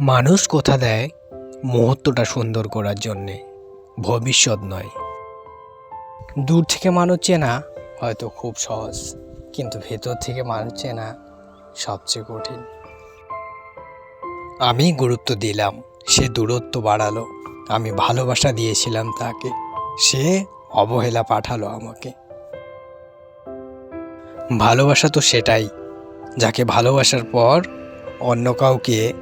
মানুষ কথা দেয় মুহূর্তটা সুন্দর করার জন্যে, ভবিষ্যৎ নয়। দূর থেকে মানুষ চেনা হয়তো খুব সহজ, কিন্তু ভেতর থেকে মানুষ চেনা সবচেয়ে কঠিন। আমি গুরুত্ব দিলাম, সে দূরত্ব বাড়ালো, আমি ভালোবাসা দিয়েছিলাম তাকে, সে অবহেলা পাঠালো আমাকে। ভালোবাসা তো সেটাই, যাকে ভালোবাসার পর অন্য কাউকে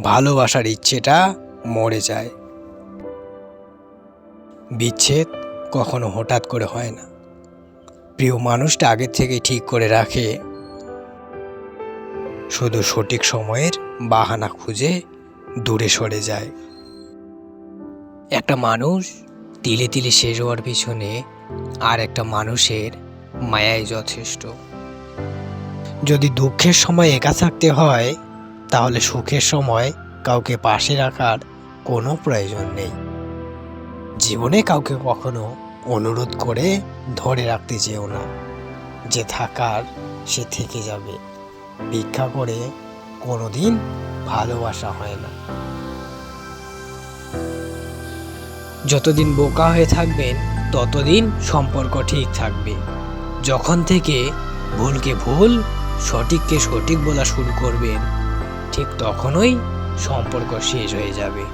ভালোবাসার ইচ্ছেটা মরে যায়। বিচ্ছেদ কখনো হঠাৎ করে হয় না। প্রিয় মানুষটা আগের থেকে ঠিক করে রাখে। শুধু সঠিক সময়ের বাহানা খুঁজে দূরে সরে যায়। একটা মানুষ তিলে তিলে শেষ হওয়ার পিছনে আর একটা মানুষের মায়াই যথেষ্ট। যদি দুঃখের সময় একা থাকতে হয় তাহলে সুখের সময় কাউকে পাশে রাখার কোনো প্রয়োজন নেই। জীবনে কাউকে কখনো অনুরোধ করে ধরে রাখতে যেও না। যে থাকার, সে থেকে যাবে। ভিক্ষা করে কোনোদিন ভালোবাসা হয় না। যতদিন বোকা হয়ে থাকবেন, ততদিন সম্পর্ক ঠিক থাকবে। যখন থেকে ভুলকে ভুল, সঠিককে সঠিক বলা শুরু করবেন ঠিক তখনই সম্পর্ক শেষ হয়ে যাবে।